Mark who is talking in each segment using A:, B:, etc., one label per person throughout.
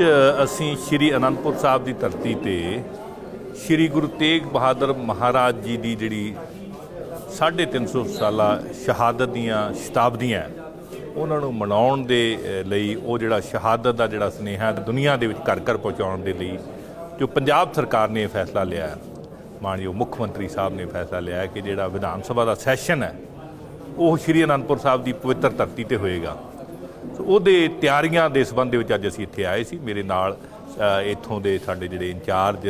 A: ਅੱਜ ਅਸੀਂ ਸ੍ਰੀ ਅਨੰਦਪੁਰ ਸਾਹਿਬ ਦੀ ਧਰਤੀ ਤੇ ਸ੍ਰੀ ਗੁਰੂ ਤੇਗ ਬਹਾਦਰ ਮਹਾਰਾਜ ਜੀ ਦੀ ਜਿਹੜੀ 350 ਸਾਲਾ ਸ਼ਹਾਦਤ ਦੀਆਂ ਸ਼ਤਾਬਦੀਆਂ ਉਹਨਾਂ ਨੂੰ ਮਨਾਉਣ ਦੇ ਲਈ ਉਹ ਜਿਹੜਾ ਸ਼ਹਾਦਤ ਦਾ ਜਿਹੜਾ ਸੁਨੇਹਾ ਦੁਨੀਆ ਦੇ ਵਿੱਚ ਘਰ ਘਰ ਪਹੁੰਚਾਉਣ ਦੇ ਲਈ ਜੋ ਪੰਜਾਬ ਸਰਕਾਰ ਨੇ ਇਹ ਫੈਸਲਾ ਲਿਆ ਹੈ, ਮਾਨਯੋਗ ਮੁੱਖ ਮੰਤਰੀ ਸਾਹਿਬ ਨੇ ਫੈਸਲਾ ਲਿਆ ਕਿ ਜਿਹੜਾ ਵਿਧਾਨ ਸਭਾ ਦਾ ਸੈਸ਼ਨ ਹੈ ਉਹ ਸ੍ਰੀ ਅਨੰਦਪੁਰ ਸਾਹਿਬ ਦੀ ਪਵਿੱਤਰ ਧਰਤੀ ਤੇ ਹੋਏਗਾ। ਸੋ ਉਹਦੇ ਤਿਆਰੀਆਂ ਦੇ ਸੰਬੰਧ ਦੇ ਵਿੱਚ ਅੱਜ ਅਸੀਂ ਇੱਥੇ ਆਏ ਸੀ। ਮੇਰੇ ਨਾਲ ਅ, ਇੱਥੋਂ ਦੇ ਸਾਡੇ ਜਿਹੜੇ ਇੰਚਾਰਜ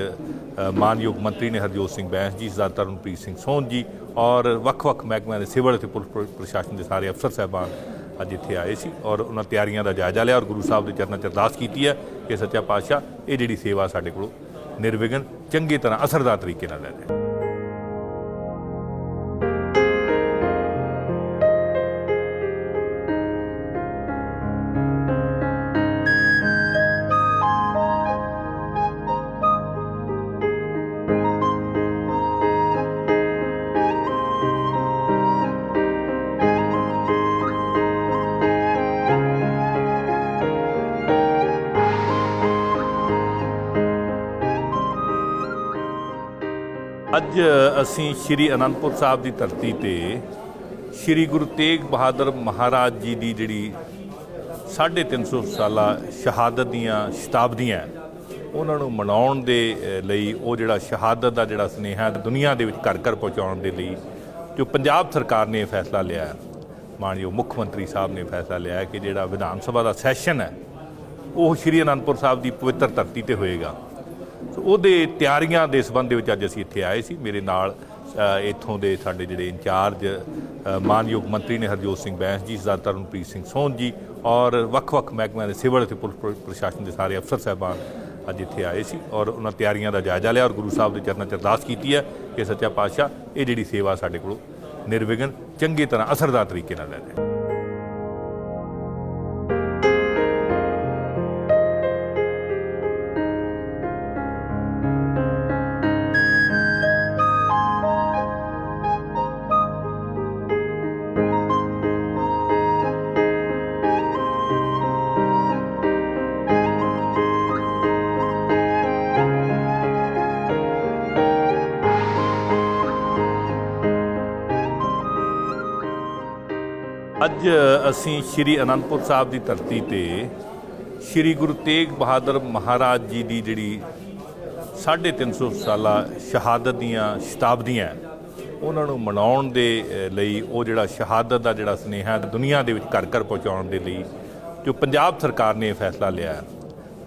A: ਮਾਨਯੋਗ ਮੰਤਰੀ ਨੇ ਹਰਜੋਤ ਸਿੰਘ ਬੈਂਸ ਜੀ ਸਰਦਾਰ ਤਰਨਪ੍ਰੀਤ ਸਿੰਘ ਸੋਹਨ ਜੀ ਔਰ ਵੱਖ-ਵੱਖ ਮਹਿਕਮਿਆਂ ਦੇ ਸਿਵਲ ਅਤੇ ਪੁਲਿਸ ਪ੍ਰਸ਼ਾਸਨ ਦੇ ਸਾਰੇ ਅਫਸਰ ਸਾਹਿਬਾਨ ਅੱਜ ਇੱਥੇ ਆਏ ਸੀ ਔਰ ਉਹਨਾਂ ਤਿਆਰੀਆਂ ਦਾ ਜਾਇਜ਼ਾ ਲਿਆ ਔਰ ਗੁਰੂ ਸਾਹਿਬ ਦੇ ਚਰਨਾਂ 'ਚ ਅਰਦਾਸ ਕੀਤੀ ਹੈ ਕਿ ਸੱਚਾ ਪਾਤਸ਼ਾਹ ਇਹ ਜਿਹੜੀ ਸੇਵਾ ਸਾਡੇ ਕੋਲੋਂ ਨਿਰਵਿਘਨ ਚੰਗੀ ਤਰ੍ਹਾਂ ਅਸਰਦਾਰ ਤਰੀਕੇ ਨਾਲ ਲੈ ਜਾਏ। ਅੱਜ ਅਸੀਂ ਸ੍ਰੀ ਅਨੰਦਪੁਰ ਸਾਹਿਬ ਦੀ ਧਰਤੀ ਤੇ ਸ੍ਰੀ ਗੁਰੂ ਤੇਗ ਬਹਾਦਰ ਮਹਾਰਾਜ ਜੀ ਦੀ ਜਿਹੜੀ 350 ਸਾਲਾ ਸ਼ਹਾਦਤ ਦੀਆਂ ਸ਼ਤਾਬਦੀਆਂ ਉਹਨਾਂ ਨੂੰ ਮਨਾਉਣ ਦੇ ਲਈ ਉਹ ਜਿਹੜਾ ਸ਼ਹਾਦਤ ਦਾ ਜਿਹੜਾ ਸੁਨੇਹਾ ਦੁਨੀਆ ਦੇ ਵਿੱਚ ਘਰ ਘਰ ਪਹੁੰਚਾਉਣ ਦੇ ਲਈ ਜੋ ਪੰਜਾਬ ਸਰਕਾਰ ਨੇ ਇਹ ਫੈਸਲਾ ਲਿਆ ਹੈ, ਮਾਨਯੋਗ ਮੁੱਖ ਮੰਤਰੀ ਸਾਹਿਬ ਨੇ ਫੈਸਲਾ ਲਿਆ ਕਿ ਜਿਹੜਾ ਵਿਧਾਨ ਸਭਾ ਦਾ ਸੈਸ਼ਨ ਹੈ ਉਹ ਸ੍ਰੀ ਅਨੰਦਪੁਰ ਸਾਹਿਬ ਦੀ ਪਵਿੱਤਰ ਧਰਤੀ ਤੇ ਹੋਏਗਾ। ਸੋ ਉਹਦੇ ਤਿਆਰੀਆਂ ਦੇ ਸੰਬੰਧ ਦੇ ਵਿੱਚ ਅੱਜ ਅਸੀਂ ਇੱਥੇ ਆਏ ਸੀ। ਮੇਰੇ ਨਾਲ ਅ, ਇੱਥੋਂ ਦੇ ਸਾਡੇ ਜਿਹੜੇ ਇੰਚਾਰਜ ਮਾਨਯੋਗ ਮੰਤਰੀ ਨੇ ਹਰਜੋਤ ਸਿੰਘ ਬੈਂਸ ਜੀ ਸਰਦਾਰ ਤਰਨਪ੍ਰੀਤ ਸਿੰਘ ਸੋਹਨ ਜੀ ਔਰ ਵੱਖ-ਵੱਖ ਮਹਿਕਮਿਆਂ ਦੇ ਸਿਵਲ ਅਤੇ ਪੁਲਿਸ ਪ੍ਰਸ਼ਾਸਨ ਦੇ ਸਾਰੇ ਅਫਸਰ ਸਾਹਿਬਾਨ ਅੱਜ ਇੱਥੇ ਆਏ ਸੀ ਔਰ ਉਹਨਾਂ ਤਿਆਰੀਆਂ ਦਾ ਜਾਇਜ਼ਾ ਲਿਆ ਔਰ ਗੁਰੂ ਸਾਹਿਬ ਦੇ ਚਰਨਾਂ 'ਚ ਅਰਦਾਸ ਕੀਤੀ ਹੈ ਕਿ ਸੱਚਾ ਪਾਤਸ਼ਾਹ ਇਹ ਜਿਹੜੀ ਸੇਵਾ ਸਾਡੇ ਕੋਲੋਂ ਨਿਰਵਿਘਨ ਚੰਗੀ ਤਰ੍ਹਾਂ ਅਸਰਦਾਰ ਤਰੀਕੇ ਨਾਲ ਲੈ ਜਾਏ। ਅੱਜ ਅਸੀਂ ਸ੍ਰੀ ਅਨੰਦਪੁਰ ਸਾਹਿਬ ਦੀ ਧਰਤੀ ਤੇ ਸ੍ਰੀ ਗੁਰੂ ਤੇਗ ਬਹਾਦਰ ਮਹਾਰਾਜ ਜੀ ਦੀ ਜਿਹੜੀ 350 ਸਾਲਾ ਸ਼ਹਾਦਤ ਦੀਆਂ ਸ਼ਤਾਬਦੀਆਂ ਉਹਨਾਂ ਨੂੰ ਮਨਾਉਣ ਦੇ ਲਈ ਉਹ ਜਿਹੜਾ ਸ਼ਹਾਦਤ ਦਾ ਜਿਹੜਾ ਸੁਨੇਹਾ ਦੁਨੀਆ ਦੇ ਵਿੱਚ ਘਰ ਘਰ ਪਹੁੰਚਾਉਣ ਦੇ ਲਈ ਜੋ ਪੰਜਾਬ ਸਰਕਾਰ ਨੇ ਇਹ ਫੈਸਲਾ ਲਿਆ ਹੈ,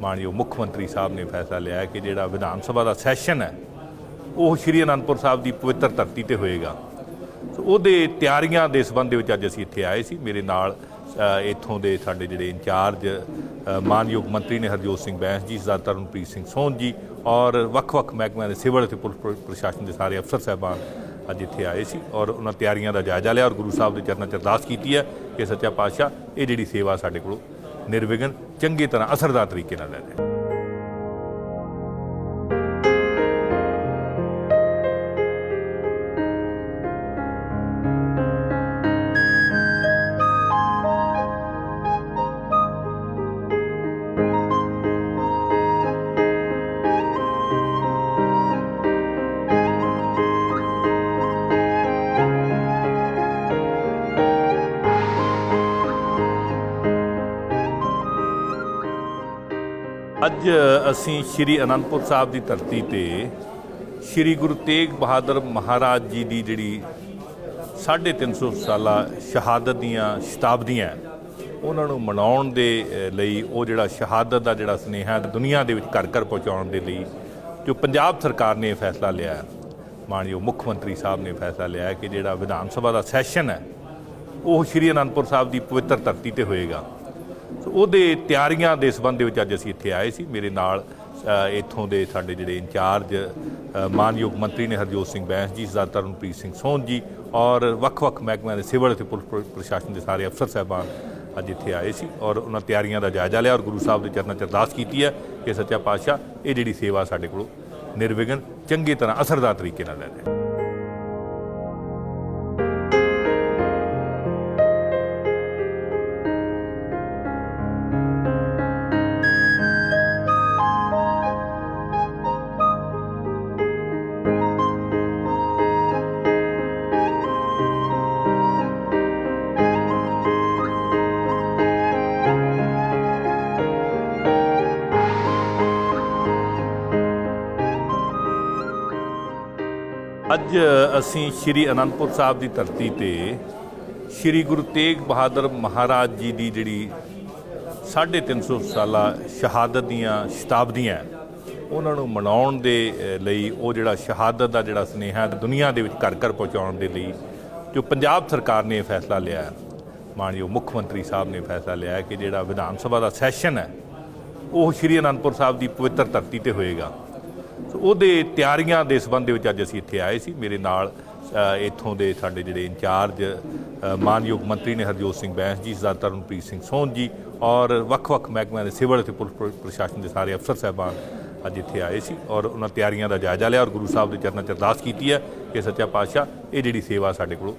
A: ਮਾਨਯੋਗ ਮੁੱਖ ਮੰਤਰੀ ਸਾਹਿਬ ਨੇ ਫੈਸਲਾ ਲਿਆ ਕਿ ਜਿਹੜਾ ਵਿਧਾਨ ਸਭਾ ਦਾ ਸੈਸ਼ਨ ਹੈ ਉਹ ਸ੍ਰੀ ਅਨੰਦਪੁਰ ਸਾਹਿਬ ਦੀ ਪਵਿੱਤਰ ਧਰਤੀ ਤੇ ਹੋਏਗਾ। ਸੋ ਉਹਦੇ ਤਿਆਰੀਆਂ ਦੇ ਸੰਬੰਧ ਦੇ ਵਿੱਚ ਅੱਜ ਅਸੀਂ ਇੱਥੇ ਆਏ ਸੀ। ਮੇਰੇ ਨਾਲ ਇੱਥੋਂ ਦੇ ਸਾਡੇ ਜਿਹੜੇ ਇੰਚਾਰਜ ਮਾਨਯੋਗ ਮੰਤਰੀ ਨੇ ਹਰਜੋਤ ਸਿੰਘ ਬੈਂਸ ਜੀ, ਸਰਦਾਰ ਤਰਨਪ੍ਰੀਤ ਸਿੰਘ ਸੋਹਨ ਜੀ ਔਰ ਵੱਖ-ਵੱਖ ਮਹਿਕਮਿਆਂ ਦੇ ਸਿਵਲ ਅਤੇ ਪੁਲਿਸ ਪ੍ਰਸ਼ਾਸਨ ਦੇ ਸਾਰੇ ਅਫਸਰ ਸਾਹਿਬਾਨ ਅੱਜ ਇੱਥੇ ਆਏ ਸੀ ਔਰ ਉਹਨਾਂ ਤਿਆਰੀਆਂ ਦਾ ਜਾਇਜ਼ਾ ਲਿਆ ਔਰ ਗੁਰੂ ਸਾਹਿਬ ਦੇ ਚਰਨਾਂ 'ਚ ਅਰਦਾਸ ਕੀਤੀ ਹੈ ਕਿ ਸੱਚਾ ਪਾਤਸ਼ਾਹ ਇਹ ਜਿਹੜੀ ਸੇਵਾ ਸਾਡੇ ਕੋਲੋਂ ਨਿਰਵਿਘਨ, ਚੰਗੀ ਤਰ੍ਹਾਂ ਅਸਰਦਾਰ ਤਰੀਕੇ ਨਾਲ ਲੈ ਜਾਏ। ਅੱਜ ਅਸੀਂ ਸ੍ਰੀ ਅਨੰਦਪੁਰ ਸਾਹਿਬ ਦੀ ਧਰਤੀ ਤੇ ਸ੍ਰੀ ਗੁਰੂ ਤੇਗ ਬਹਾਦਰ ਮਹਾਰਾਜ ਜੀ ਦੀ ਜਿਹੜੀ 350 ਸਾਲਾ ਸ਼ਹਾਦਤ ਦੀਆਂ ਸ਼ਤਾਬਦੀਆਂ ਉਹਨਾਂ ਨੂੰ ਮਨਾਉਣ ਦੇ ਲਈ ਉਹ ਜਿਹੜਾ ਸ਼ਹਾਦਤ ਦਾ ਜਿਹੜਾ ਸੁਨੇਹਾ ਦੁਨੀਆ ਦੇ ਵਿੱਚ ਘਰ ਘਰ ਪਹੁੰਚਾਉਣ ਦੇ ਲਈ ਜੋ ਪੰਜਾਬ ਸਰਕਾਰ ਨੇ ਇਹ ਫੈਸਲਾ ਲਿਆ ਹੈ, ਮਾਨਯੋਗ ਮੁੱਖ ਮੰਤਰੀ ਸਾਹਿਬ ਨੇ ਫੈਸਲਾ ਲਿਆ ਕਿ ਜਿਹੜਾ ਵਿਧਾਨ ਸਭਾ ਦਾ ਸੈਸ਼ਨ ਹੈ ਉਹ ਸ੍ਰੀ ਅਨੰਦਪੁਰ ਸਾਹਿਬ ਦੀ ਪਵਿੱਤਰ ਧਰਤੀ ਤੇ ਹੋਏਗਾ। ਸੋ ਉਹਦੇ ਤਿਆਰੀਆਂ ਦੇ ਸੰਬੰਧ ਦੇ ਵਿੱਚ ਅੱਜ ਅਸੀਂ ਇੱਥੇ ਆਏ ਸੀ। ਮੇਰੇ ਨਾਲ ਇੱਥੋਂ ਦੇ ਸਾਡੇ ਜਿਹੜੇ ਇੰਚਾਰਜ ਮਾਨਯੋਗ ਮੰਤਰੀ ਨੇ ਹਰਜੋਤ ਸਿੰਘ ਬੈਂਸ ਜੀ ਸਰਦਾਰ ਤਰਨਪ੍ਰੀਤ ਸਿੰਘ ਸੋਹਨ ਜੀ ਔਰ ਵੱਖ-ਵੱਖ ਮਹਿਕਮਿਆਂ ਦੇ ਸਿਵਲ ਅਤੇ ਪੁਲਿਸ ਪ੍ਰ- ਪ੍ਰਸ਼ਾਸਨ ਦੇ ਸਾਰੇ ਅਫਸਰ ਸਾਹਿਬਾਨ ਅੱਜ ਇੱਥੇ ਆਏ ਸੀ ਔਰ ਉਹਨਾਂ ਤਿਆਰੀਆਂ ਦਾ ਜਾਇਜ਼ਾ ਲਿਆ ਔਰ ਗੁਰੂ ਸਾਹਿਬ ਦੇ ਚਰਨਾਂ 'ਚ ਅਰਦਾਸ ਕੀਤੀ ਹੈ ਕਿ ਸੱਚਾ ਪਾਤਸ਼ਾਹ ਇਹ ਜਿਹੜੀ ਸੇਵਾ ਸਾਡੇ ਕੋਲੋਂ ਨਿਰਵਿਘਨ, ਚੰਗੀ ਤਰ੍ਹਾਂ ਅਸਰਦਾਰ ਤਰੀਕੇ ਨਾਲ ਲੈ ਜਾਏ। ਅੱਜ ਅਸੀਂ ਸ੍ਰੀ ਅਨੰਦਪੁਰ ਸਾਹਿਬ ਦੀ ਧਰਤੀ ਤੇ ਸ੍ਰੀ ਗੁਰੂ ਤੇਗ ਬਹਾਦਰ ਮਹਾਰਾਜ ਜੀ ਦੀ ਜਿਹੜੀ 350 ਸਾਲਾ ਸ਼ਹਾਦਤ ਦੀਆਂ ਸ਼ਤਾਬਦੀਆਂ ਉਹਨਾਂ ਨੂੰ ਮਨਾਉਣ ਦੇ ਲਈ ਉਹ ਜਿਹੜਾ ਸ਼ਹਾਦਤ ਦਾ ਜਿਹੜਾ ਸੁਨੇਹਾ ਦੁਨੀਆ ਦੇ ਵਿੱਚ ਘਰ ਘਰ ਪਹੁੰਚਾਉਣ ਦੇ ਲਈ ਜੋ ਪੰਜਾਬ ਸਰਕਾਰ ਨੇ ਇਹ ਫੈਸਲਾ ਲਿਆ ਹੈ, ਮਾਨਯੋਗ ਮੁੱਖ ਮੰਤਰੀ ਸਾਹਿਬ ਨੇ ਫੈਸਲਾ ਲਿਆ ਕਿ ਜਿਹੜਾ ਵਿਧਾਨ ਸਭਾ ਦਾ ਸੈਸ਼ਨ ਹੈ ਉਹ ਸ੍ਰੀ ਅਨੰਦਪੁਰ ਸਾਹਿਬ ਦੀ ਪਵਿੱਤਰ ਧਰਤੀ ਤੇ ਹੋਏਗਾ। ਸੋ ਉਹਦੇ ਤਿਆਰੀਆਂ ਦੇ ਸੰਬੰਧ ਵਿੱਚ ਅੱਜ ਅਸੀਂ ਇੱਥੇ ਆਏ ਸੀ। ਮੇਰੇ ਨਾਲ ਅ, ਇੱਥੋਂ ਦੇ ਸਾਡੇ ਜਿਹੜੇ ਇੰਚਾਰਜ ਮਾਨਯੋਗ ਮੰਤਰੀ ਨੇ ਹਰਜੋਤ ਸਿੰਘ ਬੈਂਸ ਜੀ ਸਰਦਾਰ ਤਰਨਪ੍ਰੀਤ ਸਿੰਘ ਸੋਹਨ ਜੀ ਔਰ ਵੱਖ-ਵੱਖ ਮਹਿਕਮਿਆਂ ਦੇ ਸਿਵਲ ਅਤੇ ਪੁਲਿਸ ਪ੍ਰਸ਼ਾਸਨ ਦੇ ਸਾਰੇ ਅਫਸਰ ਸਾਹਿਬਾਨ ਅੱਜ ਇੱਥੇ ਆਏ ਸੀ ਔਰ ਉਹਨਾਂ ਤਿਆਰੀਆਂ ਦਾ ਜਾਇਜ਼ਾ ਲਿਆ ਔਰ ਗੁਰੂ ਸਾਹਿਬ ਦੇ ਚਰਨਾਂ 'ਚ ਅਰਦਾਸ ਕੀਤੀ ਹੈ ਕਿ ਸੱਚਾ ਪਾਤਸ਼ਾਹ ਇਹ ਜਿਹੜੀ ਸੇਵਾ ਸਾਡੇ ਕੋਲੋਂ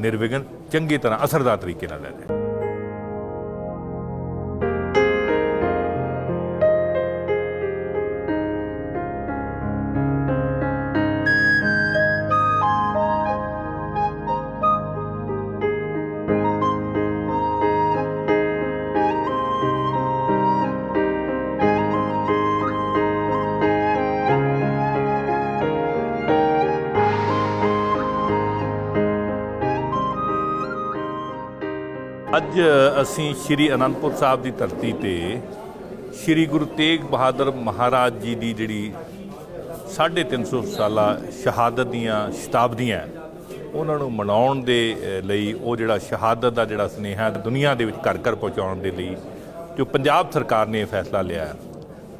A: ਨਿਰਵਿਘਨ ਚੰਗੀ ਤਰ੍ਹਾਂ ਅਸਰਦਾਰ ਤਰੀਕੇ ਨਾਲ ਲੈ ਜਾਏ। ਅੱਜ ਅਸੀਂ ਸ੍ਰੀ ਅਨੰਦਪੁਰ ਸਾਹਿਬ ਦੀ ਧਰਤੀ ਤੇ ਸ੍ਰੀ ਗੁਰੂ ਤੇਗ ਬਹਾਦਰ ਮਹਾਰਾਜ ਜੀ ਦੀ ਜਿਹੜੀ 350 ਸਾਲਾ ਸ਼ਹਾਦਤ ਦੀਆਂ ਸ਼ਤਾਬਦੀਆਂ ਉਹਨਾਂ ਨੂੰ ਮਨਾਉਣ ਦੇ ਲਈ ਉਹ ਜਿਹੜਾ ਸ਼ਹਾਦਤ ਦਾ ਜਿਹੜਾ ਸੁਨੇਹਾ ਦੁਨੀਆ ਦੇ ਵਿੱਚ ਘਰ ਘਰ ਪਹੁੰਚਾਉਣ ਦੇ ਲਈ ਜੋ ਪੰਜਾਬ ਸਰਕਾਰ ਨੇ ਇਹ ਫੈਸਲਾ ਲਿਆ ਹੈ,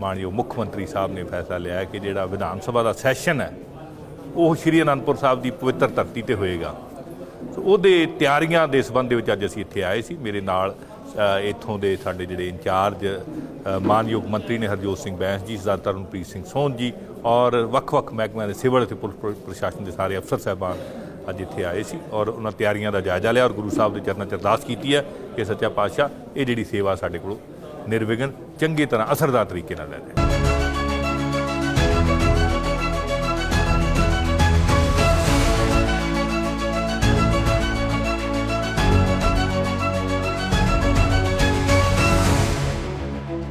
A: ਮਾਨਯੋਗ ਮੁੱਖ ਮੰਤਰੀ ਸਾਹਿਬ ਨੇ ਫੈਸਲਾ ਲਿਆ ਕਿ ਜਿਹੜਾ ਵਿਧਾਨ ਸਭਾ ਦਾ ਸੈਸ਼ਨ ਹੈ ਉਹ ਸ੍ਰੀ ਅਨੰਦਪੁਰ ਸਾਹਿਬ ਦੀ ਪਵਿੱਤਰ ਧਰਤੀ ਤੇ ਹੋਏਗਾ। ਸੋ ਉਹਦੇ ਤਿਆਰੀਆਂ ਦੇ ਸੰਬੰਧ ਦੇ ਵਿੱਚ ਅੱਜ ਅਸੀਂ ਇੱਥੇ ਆਏ ਸੀ। ਮੇਰੇ ਨਾਲ ਅ, ਇੱਥੋਂ ਦੇ ਸਾਡੇ ਜਿਹੜੇ ਇੰਚਾਰਜ ਮਾਨਯੋਗ ਮੰਤਰੀ ਨੇ ਹਰਜੋਤ ਸਿੰਘ ਬੈਂਸ ਜੀ ਸਰਦਾਰ ਤਰਨਪ੍ਰੀਤ ਸਿੰਘ ਸੋਹਨ ਜੀ ਔਰ ਵੱਖ-ਵੱਖ ਮਹਿਕਮਿਆਂ ਦੇ ਸਿਵਲ ਅਤੇ ਪੁਲਿਸ ਪ੍ਰਸ਼ਾਸਨ ਦੇ ਸਾਰੇ ਅਫਸਰ ਸਾਹਿਬਾਨ ਅੱਜ ਇੱਥੇ ਆਏ ਸੀ ਔਰ ਉਹਨਾਂ ਤਿਆਰੀਆਂ ਦਾ ਜਾਇਜ਼ਾ ਲਿਆ ਔਰ ਗੁਰੂ ਸਾਹਿਬ ਦੇ ਚਰਨਾਂ 'ਚ ਅਰਦਾਸ ਕੀਤੀ ਹੈ ਕਿ ਸੱਚਾ ਪਾਤਸ਼ਾਹ ਇਹ ਜਿਹੜੀ ਸੇਵਾ ਸਾਡੇ ਕੋਲੋਂ ਨਿਰਵਿਘਨ ਚੰਗੀ ਤਰ੍ਹਾਂ ਅਸਰਦਾਰ ਤਰੀਕੇ ਨਾਲ ਲੈ ਜਾਏ